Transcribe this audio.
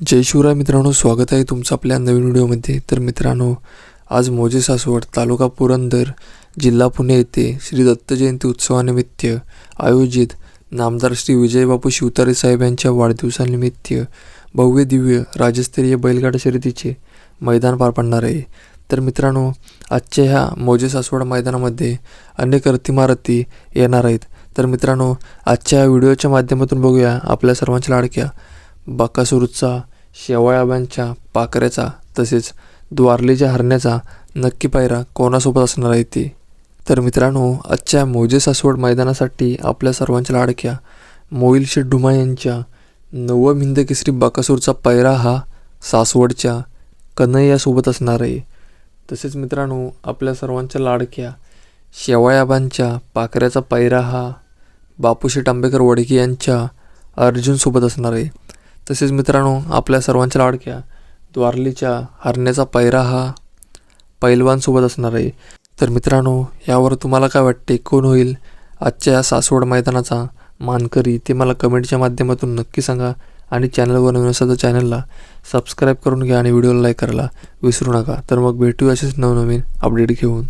जय शिवराय मित्रांनो स्वागत आहे तुमचं आपल्या नवीन व्हिडिओमध्ये. तर मित्रांनो आज मोजे सासवड तालुका पुरंदर जिल्हा पुणे येथे श्री दत्त जयंती उत्सवानिमित्त आयोजित नामदार श्री विजयबापू शिवतारे साहेब यांच्या वाढदिवसानिमित्त भव्य दिव्य राज्यस्तरीय बैलगाडा शर्यतीचे मैदान पार पडणार आहे. तर मित्रांनो आजच्या ह्या मोजे सासवड मैदानामध्ये अनेक रथीमारथी येणार आहेत. तर मित्रांनो आजच्या व्हिडिओच्या माध्यमातून बघूया आपल्या सर्वांच्या लाडक्या बाकासूरचा शेवाळ्याबांच्या पाकऱ्याचा तसेच द्वारलेच्या हरण्याचा नक्की पायरा कोणासोबत असणार आहे ते? तर मित्रांनो आजच्या मोजे सासवड मैदानासाठी आपल्या सर्वांच्या लाडक्या मोईल शेड्ढुमा यांच्या नवम हिंद केसरी बाकासूरचा पायरा हा सासवडच्या कन्हैयासोबत असणार आहे. तसेच मित्रांनो आपल्या सर्वांच्या लाडक्या शेवाळ्याबांच्या पाकऱ्याचा पायरा हा बापूशेठ आंबेकर वडगे यांच्या अर्जुनसोबत असणार आहे. तसेच मित्रांनो आपल्या सर्वांच्या लाडक्या द्वारलीच्या हरण्याचा पैरा हा पैलवानसोबत असणार आहे. तर मित्रांनो यावर तुम्हाला काय वाटते? कोण होईल? आजच्या या सासवड मैदानाचा मानकरी ते मला कमेंटच्या माध्यमातून नक्की सांगा आणि चॅनलवर नवीन असेल तर चॅनलला सबस्क्राईब करून घ्या आणि व्हिडिओला लाईक करायला विसरू नका. तर मग भेटूया असेच नवनवीन अपडेट घेऊन.